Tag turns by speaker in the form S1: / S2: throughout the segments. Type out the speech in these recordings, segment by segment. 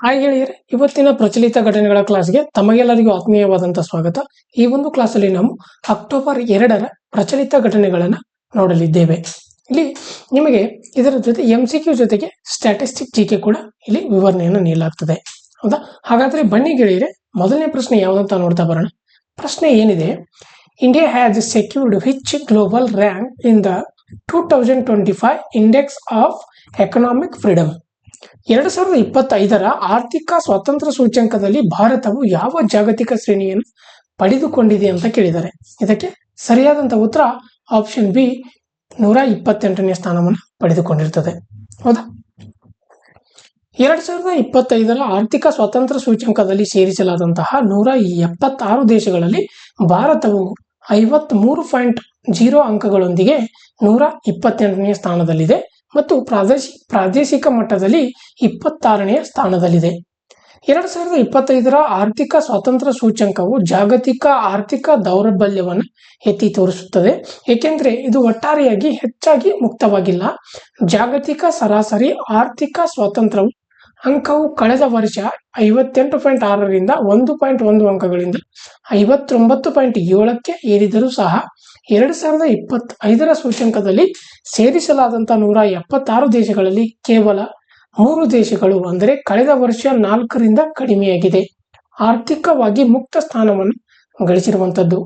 S1: Hi ಗೆಳೆಯರೆ ಇವತ್ತಿನ ಪ್ರಚಲಿತ ಘಟನೆಗಳ ಕ್ಲಾಸ್ಗೆ ತಮಗೆಲ್ಲರಿಗೂ ಆತ್ಮೀಯವಾದಂತಹ ಸ್ವಾಗತ. ಈ ಒಂದು ಕ್ಲಾಸಲ್ಲಿ ನಾವು ಅಕ್ಟೋಬರ್ ಎರಡರ ಪ್ರಚಲಿತ ಘಟನೆಗಳನ್ನ ನೋಡಲಿದ್ದೇವೆ. ಇಲ್ಲಿ ನಿಮಗೆ ಇದರ ಜೊತೆ ಎಂ ಸಿ ಕ್ಯೂ ಜೊತೆಗೆ ಸ್ಟ್ಯಾಟಿಸ್ಟಿಕ್ ಜಿ ಕೆ ಕೂಡ ಇಲ್ಲಿ ವಿವರಣೆಯನ್ನು ನೀಡಲಾಗ್ತದೆ. ಹೌದಾ? ಹಾಗಾದ್ರೆ ಬನ್ನಿ ಗೆಳೆಯರೆ, ಮೊದಲನೇ ಪ್ರಶ್ನೆ ಯಾವುದಂತ ನೋಡ್ತಾ ಬರೋಣ. ಪ್ರಶ್ನೆ ಏನಿದೆ? India has secured which global rank in the two thousand twenty five index of economic freedom ಎರಡು ಸಾವಿರದ ಇಪ್ಪತ್ತೈದರ ಆರ್ಥಿಕ ಸ್ವಾತಂತ್ರ್ಯ ಸೂಚ್ಯಂಕದಲ್ಲಿ ಭಾರತವು ಯಾವ ಜಾಗತಿಕ ಶ್ರೇಣಿಯನ್ನು ಪಡೆದುಕೊಂಡಿದೆ ಅಂತ ಕೇಳಿದ್ದಾರೆ. ಇದಕ್ಕೆ ಸರಿಯಾದಂತ ಉತ್ತರ ಆಪ್ಷನ್ ಬಿ ನೂರ ಇಪ್ಪತ್ತೆಂಟನೇ ಸ್ಥಾನವನ್ನು ಪಡೆದುಕೊಂಡಿರ್ತದೆ. ಹೌದಾ? ಎರಡ್ ಸಾವಿರದ ಇಪ್ಪತ್ತೈದರ ಆರ್ಥಿಕ ಸ್ವಾತಂತ್ರ್ಯ ಸೂಚ್ಯಂಕದಲ್ಲಿ ಸೇರಿಸಲಾದಂತಹ ನೂರ ಎಪ್ಪತ್ತಾರು ದೇಶಗಳಲ್ಲಿ ಭಾರತವು ಐವತ್ ಮೂರು ಪಾಯಿಂಟ್ ಜೀರೋ ಅಂಕಗಳೊಂದಿಗೆ ನೂರ ಇಪ್ಪತ್ತೆಂಟನೇ ಸ್ಥಾನದಲ್ಲಿದೆ. ಮತ್ತು ಪ್ರಾದೇಶಿ, ಪ್ರಾದೇಶಿಕ ಮಟ್ಟದಲ್ಲಿ ಇಪ್ಪತ್ತಾರನೆಯ ಸ್ಥಾನದಲ್ಲಿದೆ. ಎರಡು ಸಾವಿರದ ಇಪ್ಪತ್ತೈದರ ಆರ್ಥಿಕ ಸ್ವಾತಂತ್ರ್ಯ ಸೂಚ್ಯಂಕವು ಜಾಗತಿಕ ಆರ್ಥಿಕ ದೌರ್ಬಲ್ಯವನ್ನು ಎತ್ತಿ ತೋರಿಸುತ್ತದೆ. ಏಕೆಂದರೆ ಇದು ಒಟ್ಟಾರೆಯಾಗಿ ಹೆಚ್ಚಾಗಿ ಮುಕ್ತವಾಗಿಲ್ಲ. ಜಾಗತಿಕ ಸರಾಸರಿ ಆರ್ಥಿಕ ಸ್ವಾತಂತ್ರ್ಯವು ಅಂಕವು ಕಳೆದ ವರ್ಷ ಐವತ್ತೆಂಟು ಪಾಯಿಂಟ್ ಆರರಿಂದ ಒಂದು ಪಾಯಿಂಟ್ ಒಂದು ಅಂಕಗಳಿಂದ ಐವತ್ತೊಂಬತ್ತು ಪಾಯಿಂಟ್ ಏಳಕ್ಕೆ ಏರಿದರೂ ಸಹ ಎರಡು ಸಾವಿರದ ಇಪ್ಪತ್ತ ಐದರ ಸೂಚ್ಯಂಕದಲ್ಲಿ ಸೇರಿಸಲಾದಂತಹ ನೂರ ಎಪ್ಪತ್ತಾರು ದೇಶಗಳಲ್ಲಿ ಕೇವಲ ಮೂರು ದೇಶಗಳು, ಅಂದರೆ ಕಳೆದ ವರ್ಷ ನಾಲ್ಕರಿಂದ ಕಡಿಮೆಯಾಗಿದೆ. ಆರ್ಥಿಕವಾಗಿ ಮುಕ್ತ ಸ್ಥಾನವನ್ನು ಗಳಿಸಿರುವಂತದ್ದು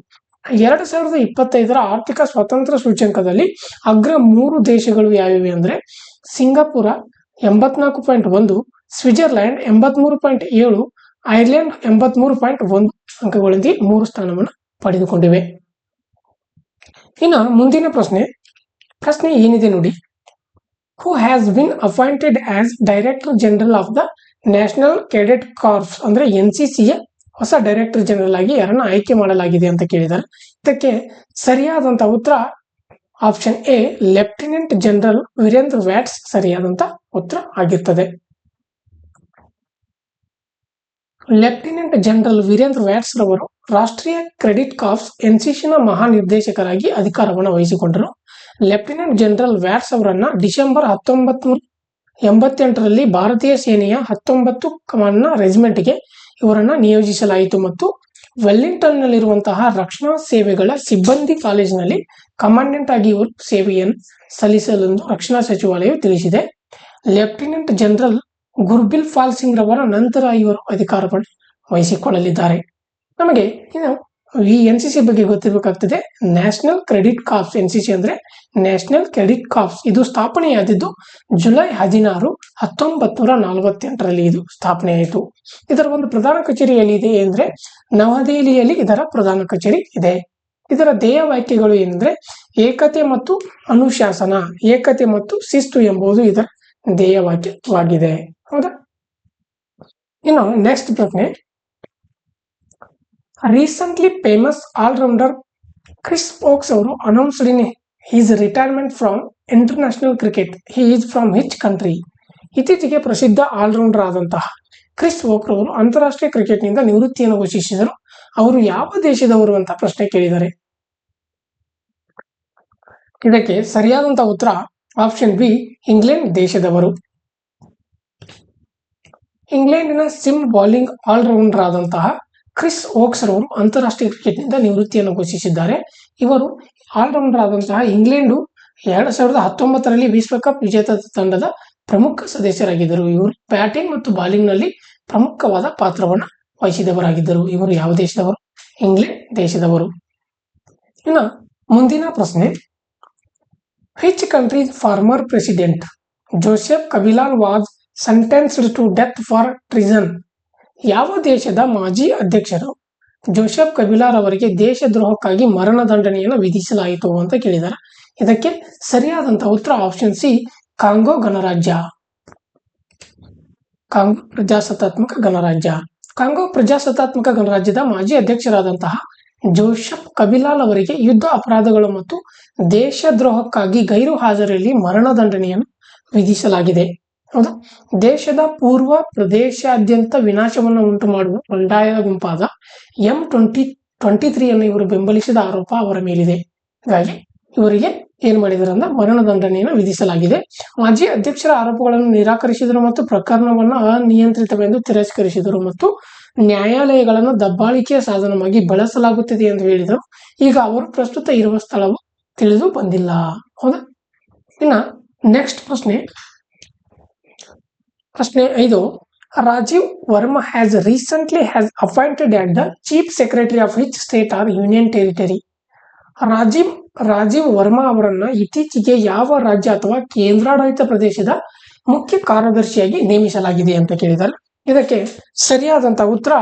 S1: ಎರಡು ಸಾವಿರದ ಇಪ್ಪತ್ತೈದರ ಆರ್ಥಿಕ ಸ್ವಾತಂತ್ರ್ಯ ಸೂಚ್ಯಂಕದಲ್ಲಿ ಅಗ್ರ ಮೂರು ದೇಶಗಳು ಯಾವಿವೆ ಅಂದ್ರೆ ಸಿಂಗಾಪುರ ಎಂಬತ್ನಾಲ್ಕು ಪಾಯಿಂಟ್ ಒಂದು, ಸ್ವಿಟ್ಜರ್ಲ್ಯಾಂಡ್ ಎಂಬತ್ಮೂರು ಪಾಯಿಂಟ್ ಏಳು, ಐರ್ಲೆಂಡ್ ಎಂಬತ್ಮೂರು ಪಾಯಿಂಟ್ ಒಂದು ಅಂಕಗಳಲ್ಲಿ ಮೂರು ಸ್ಥಾನವನ್ನು ಪಡೆದುಕೊಂಡಿವೆ. ಇನ್ನು ಮುಂದಿನ ಪ್ರಶ್ನೆ ಪ್ರಶ್ನೆ ಏನಿದೆ ನೋಡಿ. Who has been appointed as director general of the national cadet corps ಅಂದ್ರೆ ಎನ್ ಸಿ ಸಿಯ ಹೊಸ ಡೈರೆಕ್ಟರ್ ಜನರಲ್ ಆಗಿ ಯಾರನ್ನ ಆಯ್ಕೆ ಮಾಡಲಾಗಿದೆ ಅಂತ ಕೇಳಿದ್ದಾರೆ ಇದಕ್ಕೆ ಸರಿಯಾದಂತಹ ಉತ್ತರ option A lieutenant general Virendra Vats ಸರಿಯಾದಂತ ಉತ್ತರ ಆಗಿರ್ತದೆ. ಲೆಫ್ಟಿನೆಂಟ್ ಜನರಲ್ ವೀರೇಂದ್ರ ವ್ಯಾಟ್ಸ್ ರವರು ರಾಷ್ಟ್ರೀಯ ಕ್ರೆಡಿಟ್ ಕಾರ್ಪ್ಸ್ ಎನ್ಸಿಸಿನ ಮಹಾನಿರ್ದೇಶಕರಾಗಿ ಅಧಿಕಾರವನ್ನು ವಹಿಸಿಕೊಂಡರು. ಲೆಫ್ಟಿನೆಂಟ್ ಜನರಲ್ ವ್ಯಾಟ್ಸ್ ಅವರನ್ನ ಡಿಸೆಂಬರ್ ಹತ್ತೊಂಬತ್ತು ಎಂಬತ್ತೆಂಟರಲ್ಲಿ ಭಾರತೀಯ ಸೇನೆಯ ಹತ್ತೊಂಬತ್ತು ಕಮಾಂಡ್ನ ರೆಜಿಮೆಂಟ್ಗೆ ಇವರನ್ನ ನಿಯೋಜಿಸಲಾಯಿತು ಮತ್ತು ವೆಲ್ಲಿಂಗ್ಟನ್ನಲ್ಲಿರುವಂತಹ ರಕ್ಷಣಾ ಸೇವೆಗಳ ಸಿಬ್ಬಂದಿ ಕಾಲೇಜಿನಲ್ಲಿ ಕಮಾಂಡೆಂಟ್ ಆಗಿ ಇವರು ಸೇವೆಯನ್ನು ಸಲ್ಲಿಸಲೆಂದು ರಕ್ಷಣಾ ಸಚಿವಾಲಯವು ತಿಳಿಸಿದೆ. Lieutenant general Gurbirpal Singh ರವರ ನಂತರ ಇವರು ಅಧಿಕಾರವನ್ನು ವಹಿಸಿಕೊಳ್ಳಲಿದ್ದಾರೆ. ನಮಗೆ ಇನ್ನು ಈ ಎನ್ ಸಿ ಸಿ ಬಗ್ಗೆ ಗೊತ್ತಿರಬೇಕಾಗ್ತದೆ. National credit corps N C C ಅಂದ್ರೆ ನ್ಯಾಷನಲ್ ಕ್ರೆಡಿಟ್ ಕಾರ್ಪ್ಸ್ ಇದು ಸ್ಥಾಪನೆಯಾದಿದ್ದು ಜುಲೈ ಹದಿನಾರು ಹತ್ತೊಂಬತ್ತು ನೂರ ನಲವತ್ತೆಂಟರಲ್ಲಿ ಇದು ಸ್ಥಾಪನೆಯಾಯಿತು. ಇದರ ಒಂದು ಪ್ರಧಾನ ಕಚೇರಿ ಎಲ್ಲಿದೆ ಅಂದ್ರೆ ನವದೆಹಲಿಯಲ್ಲಿ ಇದರ ಪ್ರಧಾನ ಕಚೇರಿ ಇದೆ. ಇದರ ಧ್ಯೇಯ ವಾಕ್ಯಗಳು ಏನಂದ್ರೆ ಏಕತೆ ಮತ್ತು ಅನುಶಾಸನ, ಏಕತೆ ಮತ್ತು ಶಿಸ್ತು ಎಂಬುದು ಇದರ ಧ್ಯೇಯ ವಾಕ್ಯವಾಗಿದೆ. ಹೌದಾ? ಇನ್ನು ನೆಕ್ಸ್ಟ್ ಪ್ರಶ್ನೆ. Recently famous allrounder Chris Woakes ಅವರು announced in is retirement from international cricket he is from which country ಇತ್ತೀಚೆಗೆ ಪ್ರಸಿದ್ಧ ಆಲ್ರೌಂಡರ್ ಆದಂತಹ ಕ್ರಿಸ್ ವೋಕ್ರವರು ಅಂತಾರಾಷ್ಟ್ರೀಯ ಕ್ರಿಕೆಟ್ನಿಂದ ನಿವೃತ್ತಿಯನ್ನು ಘೋಷಿಸಿದರು. ಅವರು ಯಾವ ದೇಶದವರು ಅಂತ ಪ್ರಶ್ನೆ ಕೇಳಿದ್ದಾರೆ ಇದಕ್ಕೆ ಸರಿಯಾದಂತಹ ಉತ್ತರ ಆಪ್ಷನ್ ಬಿ, ಇಂಗ್ಲೆಂಡ್ ದೇಶದವರು. ಇಂಗ್ಲೆಂಡಿನ ಸಿಮ್ ಬೌಲಿಂಗ್ ಆಲ್ರೌಂಡರ್ ಆದಂತಹ ಕ್ರಿಸ್ ಓಕ್ಸ್ ರವರು ಅಂತಾರಾಷ್ಟ್ರೀಯ ಕ್ರಿಕೆಟ್ನಿಂದ ನಿವೃತ್ತಿಯನ್ನು ಘೋಷಿಸಿದ್ದಾರೆ. ಇವರು ಆಲ್ರೌಂಡರ್ ಆದಂತಹ ಇಂಗ್ಲೆಂಡು ಎರಡ್ ಸಾವಿರದ ಹತ್ತೊಂಬತ್ತರಲ್ಲಿ ವಿಶ್ವಕಪ್ ವಿಜೇತ ತಂಡದ ಪ್ರಮುಖ ಸದಸ್ಯರಾಗಿದ್ದರು. ಇವರು ಬ್ಯಾಟಿಂಗ್ ಮತ್ತು ಬಾಲಿಂಗ್ನಲ್ಲಿ ಪ್ರಮುಖವಾದ ಪಾತ್ರವನ್ನು ವಹಿಸಿದವರಾಗಿದ್ದರು. ಇವರು ಯಾವ ದೇಶದವರು? ಇಂಗ್ಲೆಂಡ್ ದೇಶದವರು. ಇನ್ನು ಮುಂದಿನ ಪ್ರಶ್ನೆ. Which country's former president Joseph Kabila was sentenced to death for treason ಯಾವ ದೇಶದ ಮಾಜಿ ಅಧ್ಯಕ್ಷರು ಜೋಸೆಫ್ ಕಬಿಲಾರ್ ಅವರಿಗೆ ದೇಶದ್ರೋಹಕ್ಕಾಗಿ ಮರಣದಂಡನೆಯನ್ನು ವಿಧಿಸಲಾಯಿತು ಅಂತ ಕೇಳಿದ್ದಾರೆ ಇದಕ್ಕೆ ಸರಿಯಾದಂತಹ ಉತ್ತರ ಆಪ್ಷನ್ ಸಿ ಕಾಂಗೋ ಗಣರಾಜ್ಯ ಕಾಂಗೋ ಪ್ರಜಾಸತ್ತಾತ್ಮಕ ಗಣರಾಜ್ಯ ಕಾಂಗೋ ಪ್ರಜಾಸತ್ತಾತ್ಮಕ ಗಣರಾಜ್ಯದ ಮಾಜಿ ಅಧ್ಯಕ್ಷರಾದಂತಹ ಜೋಶಫ್ ಕಬಿಲಾಲ್ ಅವರಿಗೆ ಯುದ್ಧ ಅಪರಾಧಗಳು ಮತ್ತು ದೇಶದ್ರೋಹಕ್ಕಾಗಿ ಗೈರು ಹಾಜರಿಯಲ್ಲಿ ಮರಣದಂಡನೆಯನ್ನು ವಿಧಿಸಲಾಗಿದೆ. ಹೌದಾ? ದೇಶದ ಪೂರ್ವ ಪ್ರದೇಶಾದ್ಯಂತ ವಿನಾಶವನ್ನು ಉಂಟು ಮಾಡುವ ಬಂಡಾಯದ ಗುಂಪಾದ ಎಂ ಟ್ವೆಂಟಿ ಟ್ವೆಂಟಿ ತ್ರೀಯನ್ನು ಇವರು ಬೆಂಬಲಿಸಿದ ಆರೋಪ ಅವರ ಮೇಲಿದೆ. ಹಾಗಾಗಿ ಇವರಿಗೆ ಏನ್ ಮಾಡಿದಾರೆ ಅಂದ್ರೆ ಮರಣದಂಡನೆಯನ್ನು ವಿಧಿಸಲಾಗಿದೆ. ಮಾಜಿ ಅಧ್ಯಕ್ಷರ ಆರೋಪಗಳನ್ನು ನಿರಾಕರಿಸಿದರು ಮತ್ತು ಪ್ರಕರಣವನ್ನು ಅನಿಯಂತ್ರಿತವೆಂದು ತಿರಸ್ಕರಿಸಿದರು ಮತ್ತು ನ್ಯಾಯಾಲಯಗಳನ್ನು ದಬ್ಬಾಳಿಕೆಯ ಸಾಧನವಾಗಿ ಬಳಸಲಾಗುತ್ತಿದೆ ಎಂದು ಹೇಳಿದರು. ಈಗ ಅವರು ಪ್ರಸ್ತುತ ಇರುವ ಸ್ಥಳವು ತಿಳಿದು ಬಂದಿಲ್ಲ. ಹೌದಾ? ಇನ್ನ ನೆಕ್ಸ್ಟ್ ಪ್ರಶ್ನೆ. ಪ್ರಶ್ನೆ ಐದು. Rajiv Verma has recently has appointed at the chief secretary of which state or union territory Rajiv Rajiv Verma ಅವರನ್ನ ಇತ್ತೀಚೆಗೆ ಯಾವ ರಾಜ್ಯ ಅಥವಾ ಕೇಂದ್ರಾಡಳಿತ ಪ್ರದೇಶದ ಮುಖ್ಯ ಕಾರ್ಯದರ್ಶಿಯಾಗಿ ನೇಮಿಸಲಾಗಿದೆ ಅಂತ ಕೇಳಿದ್ದಾರೆ ಇದಕ್ಕೆ ಸರಿಯಾದಂತ ಉತ್ತರ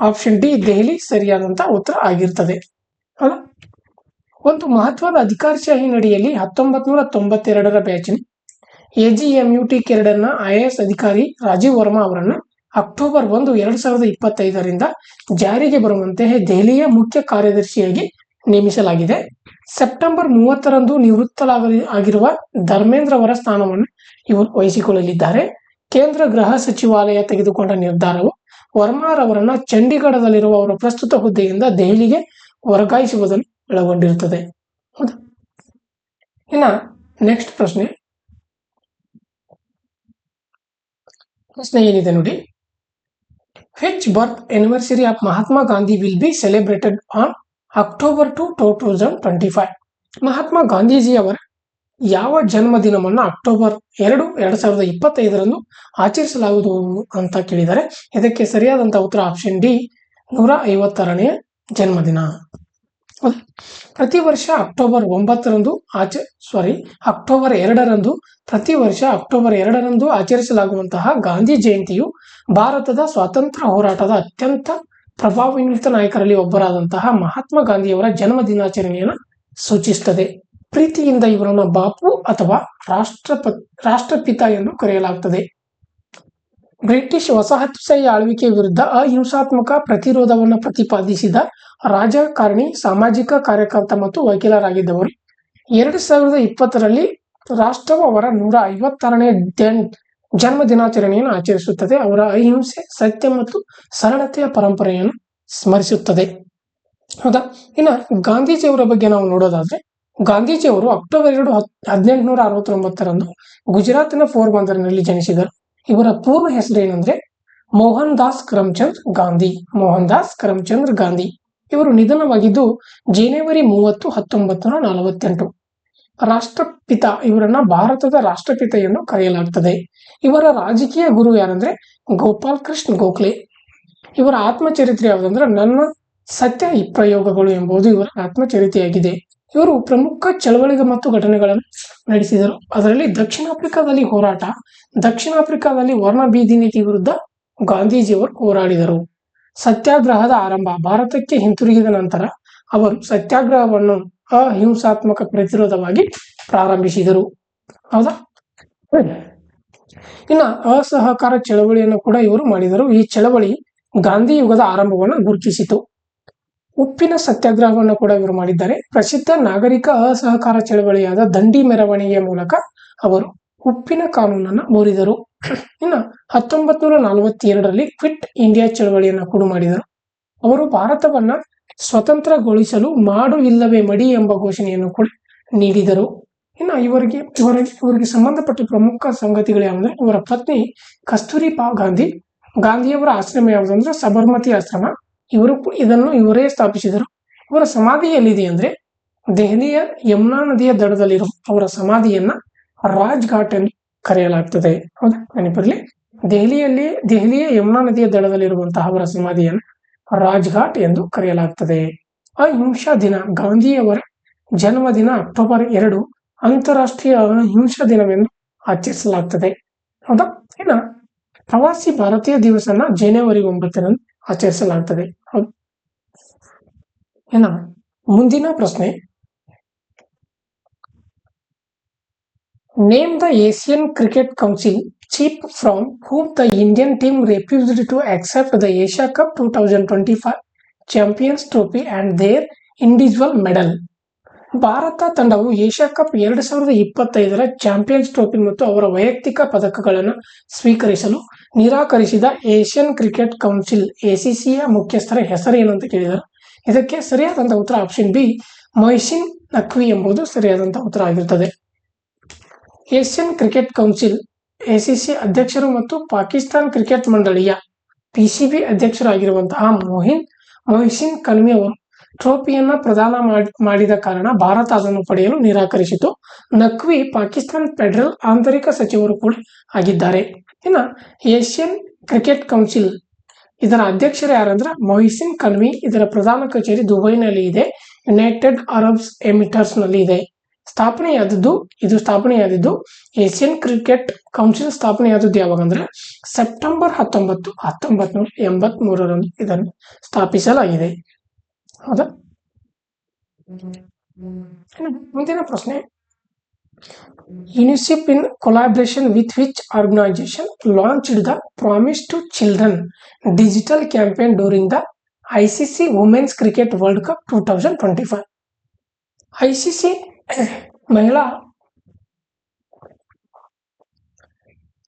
S1: ಆಪ್ಷನ್ ಡಿ, ದೆಹಲಿ ಸರಿಯಾದಂತ ಉತ್ತರ ಆಗಿರ್ತದೆ. ಒಂದು ಮಹತ್ವದ ಅಧಿಕಾರಶಾಹಿ ನಡೆಯಲ್ಲಿ ಹತ್ತೊಂಬತ್ ನೂರ ತೊಂಬತ್ತೆರಡರ ಬ್ಯಾಚಿನ ಎಜಿಎಂಯುಟಿ ಕೆರಡನ್ನ ಐಎಎಸ್ ಅಧಿಕಾರಿ ರಾಜೀವ್ ವರ್ಮಾ ಅವರನ್ನ ಅಕ್ಟೋಬರ್ ಒಂದು, ಎರಡ್ ಸಾವಿರದ ಇಪ್ಪತ್ತೈದರಿಂದ ಜಾರಿಗೆ ಬರುವಂತೆ ದೆಹಲಿಯ ಮುಖ್ಯ ಕಾರ್ಯದರ್ಶಿಯಾಗಿ ನೇಮಿಸಲಾಗಿದೆ. ಸೆಪ್ಟೆಂಬರ್ ಮೂವತ್ತರಂದು ನಿವೃತ್ತಲಾಗ ಆಗಿರುವ ಧರ್ಮೇಂದ್ರ ಅವರ ಸ್ಥಾನವನ್ನು ಇವರು ವಹಿಸಿಕೊಳ್ಳಲಿದ್ದಾರೆ. ಕೇಂದ್ರ ಗೃಹ ಸಚಿವಾಲಯ ತೆಗೆದುಕೊಂಡ ನಿರ್ಧಾರವು ವರ್ಮಾರವರನ್ನ ಚಂಡೀಗಢದಲ್ಲಿರುವ ಅವರ ಪ್ರಸ್ತುತ ಹುದ್ದೆಯಿಂದ ದೆಹಲಿಗೆ ವರ್ಗಾಯಿಸುವುದನ್ನು ಒಳಗೊಂಡಿರುತ್ತದೆ ಇನ್ನ ನೆಕ್ಸ್ಟ್ ಪ್ರಶ್ನೆ. ಪ್ರಶ್ನೆ ಏನಿದೆ ನೋಡಿ. Which birth anniversary of Mahatma Gandhi will be celebrated on October two two thousand twenty five Mahatma Gandhiji ಅವರ ಯಾವ ಜನ್ಮದಿನವನ್ನು ಅಕ್ಟೋಬರ್ ಎರಡು ಎರಡು ಸಾವಿರದ ಇಪ್ಪತ್ತೈದರಂದು ಆಚರಿಸಲಾಗುವುದು ಅಂತ ಕೇಳಿದರೆ, ಇದಕ್ಕೆ ಸರಿಯಾದಂಥ ಉತ್ತರ ಆಪ್ಷನ್ ಡಿ ನೂರ ಐವತ್ತಾರನೇ ಜನ್ಮದಿನ. ಪ್ರತಿ ವರ್ಷ ಅಕ್ಟೋಬರ್ ಒಂಬತ್ತರಂದು ಆಚ ಸಾರಿ ಅಕ್ಟೋಬರ್ ಎರಡರಂದು, ಪ್ರತಿ ವರ್ಷ ಅಕ್ಟೋಬರ್ ಎರಡರಂದು ಆಚರಿಸಲಾಗುವಂತಹ ಗಾಂಧಿ ಜಯಂತಿಯು ಭಾರತದ ಸ್ವಾತಂತ್ರ್ಯ ಹೋರಾಟದ ಅತ್ಯಂತ ಪ್ರಭಾವಾನ್ವಿತ ನಾಯಕರಲ್ಲಿ ಒಬ್ಬರಾದಂತಹ ಮಹಾತ್ಮ ಗಾಂಧಿಯವರ ಜನ್ಮ ದಿನಾಚರಣೆಯನ್ನು ಸೂಚಿಸುತ್ತದೆ ಪ್ರೀತಿಯಿಂದ ಇವರನ್ನು ಬಾಪು ಅಥವಾ ರಾಷ್ಟ್ರಪ ರಾಷ್ಟ್ರಪಿತ ಎಂದು ಕರೆಯಲಾಗುತ್ತದೆ ಬ್ರಿಟಿಷ್ ವಸಾಹತುಶಾಹಿ ಆಳ್ವಿಕೆ ವಿರುದ್ಧ ಅಹಿಂಸಾತ್ಮಕ ಪ್ರತಿರೋಧವನ್ನು ಪ್ರತಿಪಾದಿಸಿದ ರಾಜಕಾರಣಿ, ಸಾಮಾಜಿಕ ಕಾರ್ಯಕರ್ತ ಮತ್ತು ವಕೀಲರಾಗಿದ್ದವರು. ಎರಡು ಸಾವಿರದ ಇಪ್ಪತ್ತರಲ್ಲಿ ರಾಷ್ಟ್ರವು ಅವರ ನೂರ ಐವತ್ತಾರನೇ ಜನ್ ಜನ್ಮ ದಿನಾಚರಣೆಯನ್ನು ಆಚರಿಸುತ್ತದೆ. ಅವರ ಅಹಿಂಸೆ, ಸತ್ಯ ಮತ್ತು ಸರಳತೆಯ ಪರಂಪರೆಯನ್ನು ಸ್ಮರಿಸುತ್ತದೆ. ಹೌದಾ? ಇನ್ನ ಗಾಂಧೀಜಿಯವರ ಬಗ್ಗೆ ನಾವು ನೋಡೋದಾದ್ರೆ, ಗಾಂಧೀಜಿಯವರು ಅಕ್ಟೋಬರ್ ಎರಡು ಹದಿನೆಂಟುನೂರ ಅರವತ್ತೊಂಬತ್ತರಂದು ಗುಜರಾತಿನ ಪೋರ್ಬಂದರ್ನಲ್ಲಿ ಜನಿಸಿದರು. ಇವರ ಪೂರ್ಣ ಹೆಸರು ಏನಂದ್ರೆ ಮೋಹನ್ ದಾಸ್ ಕರಮ್ಚಂದ್ ಗಾಂಧಿ. ಮೋಹನ್ ದಾಸ್ ಕರಮ್ಚಂದ್ರ ಗಾಂಧಿ. ಇವರು ನಿಧನವಾಗಿದ್ದು, ಜನವರಿ ಮೂವತ್ತು ಹತ್ತೊಂಬತ್ತು ನೂರ ನಲವತ್ತೆಂಟು. ರಾಷ್ಟ್ರಪಿತ, ಇವರನ್ನ ಭಾರತದ ರಾಷ್ಟ್ರಪಿತ ಎಂದು ಕರೆಯಲಾಗ್ತದೆ. ಇವರ ರಾಜಕೀಯ ಗುರು ಯಾರಂದ್ರೆ ಗೋಪಾಲ್ ಕೃಷ್ಣ ಗೋಖಲೆ. ಇವರ ಆತ್ಮಚರಿತ್ರೆ ಯಾವುದಂದ್ರೆ ನನ್ನ ಸತ್ಯ ಪ್ರಯೋಗಗಳು ಎಂಬುದು ಇವರ ಆತ್ಮಚರಿತೆಯಾಗಿದೆ ಇವರು ಪ್ರಮುಖ ಚಳವಳಿಗೆ ಮತ್ತು ಘಟನೆಗಳನ್ನು ನಡೆಸಿದರು. ಅದರಲ್ಲಿ ದಕ್ಷಿಣ ಆಫ್ರಿಕಾದಲ್ಲಿ ಹೋರಾಟ, ದಕ್ಷಿಣ ಆಫ್ರಿಕಾದಲ್ಲಿ ವರ್ಣ ಬೀದಿ ನೀತಿ ವಿರುದ್ಧ ಗಾಂಧೀಜಿಯವರು ಹೋರಾಡಿದರು. ಸತ್ಯಾಗ್ರಹದ ಆರಂಭ ಭಾರತಕ್ಕೆ ಹಿಂತಿರುಗಿದ ನಂತರ ಅವರು ಸತ್ಯಾಗ್ರಹವನ್ನು ಅಹಿಂಸಾತ್ಮಕ ಪ್ರತಿರೋಧವಾಗಿ ಪ್ರಾರಂಭಿಸಿದರು. ಹೌದಾ? ಇನ್ನ ಅಸಹಕಾರ ಚಳವಳಿಯನ್ನು ಕೂಡ ಇವರು ಮಾಡಿದರು. ಈ ಚಳವಳಿ ಗಾಂಧಿ ಯುಗದ ಆರಂಭವನ್ನು ಗುರುತಿಸಿತು. ಉಪ್ಪಿನ ಸತ್ಯಾಗ್ರಹವನ್ನು ಕೂಡ ಇವರು ಮಾಡಿದ್ದಾರೆ. ಪ್ರಸಿದ್ಧ ನಾಗರಿಕ ಅಸಹಕಾರ ಚಳವಳಿಯಾದ ದಂಡಿ ಮೆರವಣಿಗೆಯ ಮೂಲಕ ಅವರು ಉಪ್ಪಿನ ಕಾನೂನನ್ನು ಮುರಿದರು. ಇನ್ನು ಹತ್ತೊಂಬತ್ ನೂರ ನಲವತ್ತೆರಡರಲ್ಲಿ ಕ್ವಿಟ್ ಇಂಡಿಯಾ ಚಳವಳಿಯನ್ನು ಕೂಡ ಮಾಡಿದರು. ಅವರು ಭಾರತವನ್ನ ಸ್ವತಂತ್ರಗೊಳಿಸಲು ಮಾಡು ಇಲ್ಲವೇ ಮಡಿ ಎಂಬ ಘೋಷಣೆಯನ್ನು ಕೂಡ ನೀಡಿದರು. ಇನ್ನು ಇವರಿಗೆ ಇವರಿಗೆ ಇವರಿಗೆ ಸಂಬಂಧಪಟ್ಟ ಪ್ರಮುಖ ಸಂಗತಿಗಳು ಯಾವುದಂದ್ರೆ, ಇವರ ಪತ್ನಿ ಕಸ್ತೂರಿಬಾ ಗಾಂಧಿ, ಗಾಂಧಿಯವರ ಆಶ್ರಮ ಯಾವುದಂದ್ರೆ ಸಬರ್ಮತಿ ಆಶ್ರಮ. ಇವರು ಇದನ್ನು ಇವರೇ ಸ್ಥಾಪಿಸಿದರು. ಇವರ ಸಮಾಧಿ ಎಲ್ಲಿದೆ ಅಂದ್ರೆ, ದೆಹಲಿಯ ಯಮುನಾ ನದಿಯ ದಡದಲ್ಲಿರುವ ಅವರ ಸಮಾಧಿಯನ್ನ ರಾಜ್ಘಾಟ್ ಎಂದು ಕರೆಯಲಾಗ್ತದೆ. ಹೌದಾ? ನೆನಪಿರಲಿ ದೆಹಲಿಯಲ್ಲಿ, ದೆಹಲಿಯ ಯಮುನಾ ನದಿಯ ದಡದಲ್ಲಿರುವಂತಹ ಅವರ ಸಮಾಧಿಯನ್ನು ರಾಜ್ ಘಾಟ್ ಎಂದು ಕರೆಯಲಾಗ್ತದೆ. ಅಹಿಂಸಾ ದಿನ, ಗಾಂಧಿಯವರ ಜನ್ಮದಿನ ಅಕ್ಟೋಬರ್ ಎರಡು, ಅಂತಾರಾಷ್ಟ್ರೀಯ ಅಹಿಂಸಾ ದಿನವೆಂದು ಆಚರಿಸಲಾಗ್ತದೆ. ಹೌದಾ? ಇನ್ನ ಪ್ರವಾಸಿ ಭಾರತೀಯ ದಿವಸನ ಜನವರಿ ಒಂಬತ್ತರಂದು ಆಚರಿಸಲಾಗ್ತದೆ. ಇನ್ನ ಮುಂದಿನ ಪ್ರಶ್ನೆ name the Asian cricket council chief from whom the Indian team refused to accept the Asia Cup 2025 Champions Trophy and their individual medal. ಭಾರತ ತಂಡವು ಏಷ್ಯಾ ಕಪ್ ಎರಡು ಸಾವಿರದ ಇಪ್ಪತ್ತೈದರ ಚಾಂಪಿಯನ್ಸ್ ಟ್ರೋಫಿ ಮತ್ತು ಅವರ ವೈಯಕ್ತಿಕ ಪದಕಗಳನ್ನು ಸ್ವೀಕರಿಸಲು ನಿರಾಕರಿಸಿದ ಏಷ್ಯನ್ ಕ್ರಿಕೆಟ್ ಕೌನ್ಸಿಲ್ ಎಸಿಸಿಯ ಮುಖ್ಯಸ್ಥರ ಹೆಸರೇನು ಅಂತ ಕೇಳಿದರು ಇದಕ್ಕೆ ಸರಿಯಾದಂತ ಉತ್ತರ ಆಪ್ಷನ್ ಬಿ ಮೊಯ್ಸಿನ್ ನಖ್ವಿ ಎಂಬುದು ಸರಿಯಾದಂತಹ ಉತ್ತರ ಆಗಿರುತ್ತದೆ ಏಷ್ಯನ್ ಕ್ರಿಕೆಟ್ ಕೌನ್ಸಿಲ್ ಎಸಿಸಿ ಅಧ್ಯಕ್ಷರು ಮತ್ತು ಪಾಕಿಸ್ತಾನ್ ಕ್ರಿಕೆಟ್ ಮಂಡಳಿಯ ಪಿಸಿಬಿ ಅಧ್ಯಕ್ಷರಾಗಿರುವಂತಹ ಮೋಹಿನ್, ಮೊಹಿಸಿನ್ ಕನ್ವಿ ಅವರು ಟ್ರೋಫಿಯನ್ನ ಪ್ರದಾನ ಮಾಡ್- ಮಾಡಿದ ಕಾರಣ ಭಾರತ ಅದನ್ನು ಪಡೆಯಲು ನಿರಾಕರಿಸಿತು. ನಕ್ವಿ ಪಾಕಿಸ್ತಾನ್ ಫೆಡರಲ್ ಆಂತರಿಕ ಸಚಿವರು ಕೂಡ ಆಗಿದ್ದಾರೆ. ಇನ್ನ ಏಷ್ಯನ್ ಕ್ರಿಕೆಟ್ ಕೌನ್ಸಿಲ್, ಇದರ ಅಧ್ಯಕ್ಷರು ಯಾರಂದ್ರೆ ಮೊಹಿಸಿನ್ ಕನ್ವಿ ಇದರ ಪ್ರಧಾನ ಕಚೇರಿ ದುಬೈನಲ್ಲಿ ಇದೆ. ಯುನೈಟೆಡ್ ಅರಬ್ಸ್ ಎಮಿಟರ್ಸ್ನಲ್ಲಿ ಇದೆ. ಸ್ಥಾಪನೆಯಾದದ್ದು ಇದು ಸ್ಥಾಪನೆಯಾದದ್ದು ಏಷ್ಯನ್ ಕ್ರಿಕೆಟ್ ಕೌನ್ಸಿಲ್ ಸ್ಥಾಪನೆಯಾದದ್ದು ಯಾವಾಗ ಅಂದ್ರೆ ಸೆಪ್ಟೆಂಬರ್ ಹತ್ತೊಂಬತ್ತು ಹತ್ತೊಂಬತ್ ನೂರ ಎಂಬತ್ ಮೂರರಂದು ಇದನ್ನು ಸ್ಥಾಪಿಸಲಾಗಿದೆ ಹೌದಾ ಮುಂದಿನ ಪ್ರಶ್ನೆ UNICEF in collaboration with which organization launched the Promise to Children digital campaign during the ICC Women's Cricket World Cup 2025? ICC ಮಹಿಳಾ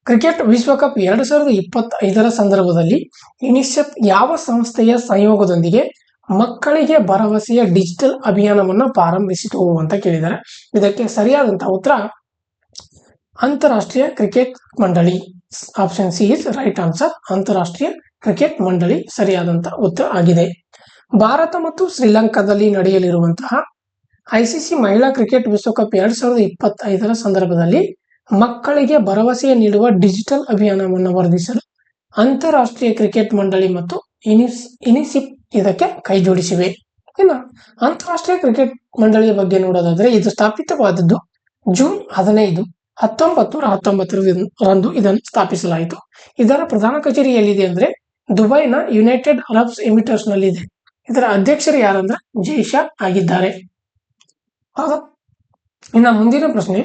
S1: ಕ್ರಿಕೆಟ್ ವಿಶ್ವಕಪ್ ಎರಡು ಸಾವಿರದ ಇಪ್ಪತ್ತೈದರ ಸಂದರ್ಭದಲ್ಲಿ ಯುನಿಸೆಫ್ ಯಾವ ಸಂಸ್ಥೆಯ ಸಂಯೋಗದೊಂದಿಗೆ ಮಕ್ಕಳಿಗೆ ಭರವಸೆಯ ಡಿಜಿಟಲ್ ಅಭಿಯಾನವನ್ನು ಪ್ರಾರಂಭಿಸಿತು ಅಂತ ಕೇಳಿದ್ದಾರೆ. ಇದಕ್ಕೆ ಸರಿಯಾದಂತಹ ಉತ್ತರ ಅಂತಾರಾಷ್ಟ್ರೀಯ ಕ್ರಿಕೆಟ್ ಮಂಡಳಿ. Option C is right answer ಅಂತಾರಾಷ್ಟ್ರೀಯ ಕ್ರಿಕೆಟ್ ಮಂಡಳಿ ಸರಿಯಾದಂತಹ ಉತ್ತರ ಆಗಿದೆ. ಭಾರತ ಮತ್ತು ಶ್ರೀಲಂಕಾದಲ್ಲಿ ನಡೆಯಲಿರುವಂತಹ ಐಸಿಸಿ ಮಹಿಳಾ ಕ್ರಿಕೆಟ್ ವಿಶ್ವಕಪ್ ಎರಡ್ ಸಾವಿರದ ಇಪ್ಪತ್ತೈದರ ಸಂದರ್ಭದಲ್ಲಿ ಮಕ್ಕಳಿಗೆ ಭರವಸೆ ನೀಡುವ ಡಿಜಿಟಲ್ ಅಭಿಯಾನವನ್ನು ವರ್ಧಿಸಲು ಅಂತಾರಾಷ್ಟ್ರೀಯ ಕ್ರಿಕೆಟ್ ಮಂಡಳಿ ಮತ್ತು ಇನಿಸ್, ಇನಿಸಿಪ್ ಇದಕ್ಕೆ ಕೈಜೋಡಿಸಿವೆ ಇನ್ನು ಅಂತಾರಾಷ್ಟ್ರೀಯ ಕ್ರಿಕೆಟ್ ಮಂಡಳಿಯ ಬಗ್ಗೆ ನೋಡೋದಾದ್ರೆ ಇದು ಸ್ಥಾಪಿತವಾದದ್ದು ಜೂನ್ ಹದಿನೈದು, ಹತ್ತೊಂಬತ್ತು ನೂರ ಹತ್ತೊಂಬತ್ತರಂದು ಇದನ್ನು ಸ್ಥಾಪಿಸಲಾಯಿತು. ಇದರ ಪ್ರಧಾನ ಕಚೇರಿ ಎಲ್ಲಿದೆ ಅಂದ್ರೆ ದುಬೈನ ಯುನೈಟೆಡ್ ಅರಬ್ಸ್ ಎಮಿಟರ್ಸ್ನಲ್ಲಿ ಇದೆ ಇದರ ಅಧ್ಯಕ್ಷರು ಯಾರಂದ್ರೆ ಜೈಶಾ ಆಗಿದ್ದಾರೆ. ಹೌದಾ. ಇನ್ನ ಮುಂದಿನ ಪ್ರಶ್ನೆ.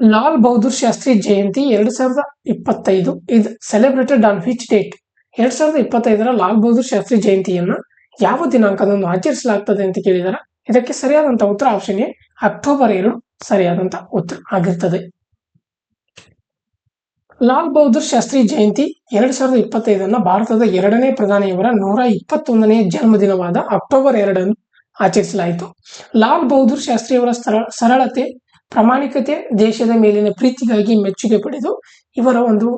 S1: ಲಾಲ್ ಬಹದ್ದೂರ್ ಶಾಸ್ತ್ರಿ ಜಯಂತಿ ಎರಡ್ ಸಾವಿರದ ಇಪ್ಪತ್ತೈದು. ಇದು ಸೆಲೆಬ್ರೇಟೆಡ್ ಆನ್ ವಿಚ್ ಡೇಟ್ ಎರಡ್ ಸಾವಿರದ ಇಪ್ಪತ್ತೈದರ ಲಾಲ್ ಬಹದ್ದೂರ್ ಶಾಸ್ತ್ರಿ ಜಯಂತಿಯನ್ನ ಯಾವ ದಿನಾಂಕದಂದು ಆಚರಿಸಲಾಗ್ತದೆ ಅಂತ ಕೇಳಿದಾರೆ? ಇದಕ್ಕೆ ಸರಿಯಾದಂತ ಉತ್ತರ ಆಪ್ಷನ್ ಎ ಅಕ್ಟೋಬರ್ ಎರಡು ಸರಿಯಾದಂತ ಉತ್ತರ ಆಗಿರ್ತದೆ. ಲಾಲ್ ಬಹದ್ದೂರ್ ಶಾಸ್ತ್ರಿ ಜಯಂತಿ ಎರಡ್ ಸಾವಿರದ ಇಪ್ಪತ್ತೈದನ್ನ ಭಾರತದ ಎರಡನೇ ಪ್ರಧಾನಿಯವರ ನೂರ ಇಪ್ಪತ್ತೊಂದನೇ ಜನ್ಮದಿನವಾದ ಅಕ್ಟೋಬರ್ ಎರಡನ್ನು ಆಚರಿಸಲಾಯಿತು. ಲಾಲ್ ಬಹದ್ದೂರ್ ಶಾಸ್ತ್ರಿಯವರ ಸರಳ ಸರಳತೆ, ಪ್ರಾಮಾಣಿಕತೆ ದೇಶದ ಮೇಲಿನ ಪ್ರೀತಿಗಾಗಿ ಮೆಚ್ಚುಗೆ ಪಡೆದು ಇವರ ಒಂದು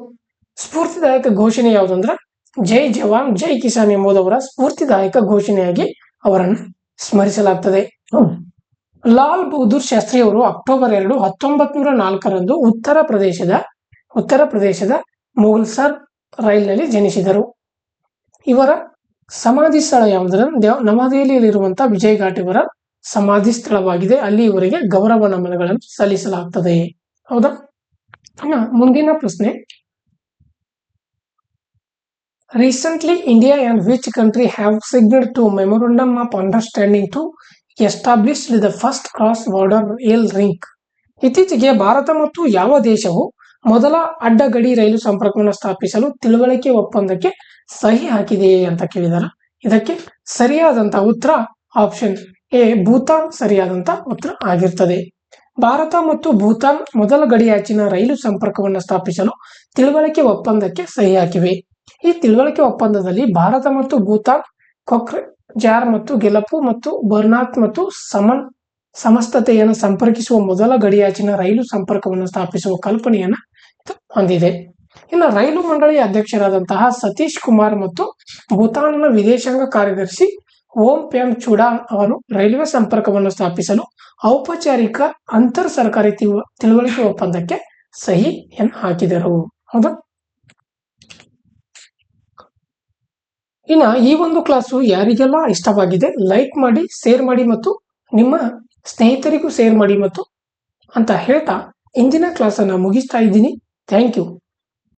S1: ಸ್ಫೂರ್ತಿದಾಯಕ ಘೋಷಣೆ ಯಾವುದಂದ್ರೆ, ಜೈ ಜವಾನ್, ಜೈ ಕಿಸಾನ್ ಎಂಬುದವರ ಸ್ಫೂರ್ತಿದಾಯಕ ಘೋಷಣೆಯಾಗಿ ಅವರನ್ನು ಸ್ಮರಿಸಲಾಗ್ತದೆ. ಲಾಲ್ ಬಹದ್ದೂರ್ ಶಾಸ್ತ್ರಿಯವರು ಅಕ್ಟೋಬರ್ ಎರಡು ಹತ್ತೊಂಬತ್ ನೂರ ನಾಲ್ಕರಂದು ಉತ್ತರ ಪ್ರದೇಶದ ಉತ್ತರ ಪ್ರದೇಶದ ಮುಗಲ್ಸರ್ ರೈಲ್ನಲ್ಲಿ ಜನಿಸಿದರು. ಇವರ ಸಮಾಧಿ ಸ್ಥಳ ಯಾವುದಂದ್ರೆ ದೇವ- ನವದೆಹಲಿಯಲ್ಲಿರುವಂತಹ ವಿಜಯ್ ಇವರ ಸಮಾಧಿ ಸ್ಥಳವಾಗಿದೆ. ಅಲ್ಲಿ ಇವರಿಗೆ ಗೌರವ ನಮನಗಳನ್ನು ಸಲ್ಲಿಸಲಾಗ್ತದೆ. ಹೌದಾ? ಮುಂದಿನ ಪ್ರಶ್ನೆ. Recently India and which country have signal to memorandum of understanding to establish the first cross border rail link ಇತ್ತೀಚೆಗೆ ಭಾರತ ಮತ್ತು ಯಾವ ದೇಶವು ಮೊದಲ ಅಡ್ಡ ಗಡಿ ರೈಲು ಸಂಪರ್ಕವನ್ನು ಸ್ಥಾಪಿಸಲು ತಿಳುವಳಿಕೆ ಒಪ್ಪಂದಕ್ಕೆ ಸಹಿ ಹಾಕಿದೆಯೇ ಅಂತ ಕೇಳಿದಾರ. ಇದಕ್ಕೆ ಸರಿಯಾದಂತ ಉತ್ತರ ಆಪ್ಷನ್ ಎ, ಭೂತಾನ್ ಸರಿಯಾದಂತ ಉತ್ತರ ಆಗಿರ್ತದೆ. ಭಾರತ ಮತ್ತು ಭೂತಾನ್ ಮೊದಲ ಗಡಿಯಾಚಿನ ರೈಲು ಸಂಪರ್ಕವನ್ನು ಸ್ಥಾಪಿಸಲು ತಿಳುವಳಿಕೆ ಒಪ್ಪಂದಕ್ಕೆ ಸಹಿ ಹಾಕಿವೆ. ಈ ತಿಳುವಳಿಕೆ ಒಪ್ಪಂದದಲ್ಲಿ ಭಾರತ ಮತ್ತು ಭೂತಾನ್ ಕೊಕ್ರೆ ಜಾರ್ ಮತ್ತು ಗೆಲಪು ಮತ್ತು ಬರ್ನಾಥ್ ಮತ್ತು ಸಮನ್ ಸಮಸ್ತತೆಯನ್ನು ಸಂಪರ್ಕಿಸುವ ಮೊದಲ ಗಡಿಯಾಚಿನ ರೈಲು ಸಂಪರ್ಕವನ್ನು ಸ್ಥಾಪಿಸುವ ಕಲ್ಪನೆಯನ್ನು ಹೊಂದಿದೆ. ಇನ್ನು ರೈಲು ಮಂಡಳಿ ಅಧ್ಯಕ್ಷರಾದಂತಹ ಸತೀಶ್ ಕುಮಾರ್ ಮತ್ತು ಭೂತಾನ್ನ ವಿದೇಶಾಂಗ ಕಾರ್ಯದರ್ಶಿ ಓಂ ಪ್ಯಾಮ್ ಚುಡಾನ್ ಅವರು ರೈಲ್ವೆ ಸಂಪರ್ಕವನ್ನು ಸ್ಥಾಪಿಸಲು ಔಪಚಾರಿಕ ಅಂತರ್ ಸರ್ಕಾರಿ ತಿಳುವಳಿಕೆ ಒಪ್ಪಂದಕ್ಕೆ ಸಹಿಯನ್ನು ಹಾಕಿದರು. ಹೌದಾ. ಇನ್ನ ಈ ಒಂದು ಕ್ಲಾಸು ಯಾರಿಗೆಲ್ಲ ಇಷ್ಟವಾಗಿದೆ ಲೈಕ್ ಮಾಡಿ, ಶೇರ್ ಮಾಡಿ ಮತ್ತು ನಿಮ್ಮ ಸ್ನೇಹಿತರಿಗೂ ಶೇರ್ ಮಾಡಿ ಮತ್ತು ಅಂತ ಹೇಳ್ತಾ ಇಂದಿನ ಕ್ಲಾಸನ್ನು ಮುಗಿಸ್ತಾ ಇದ್ದೀನಿ. Thank you.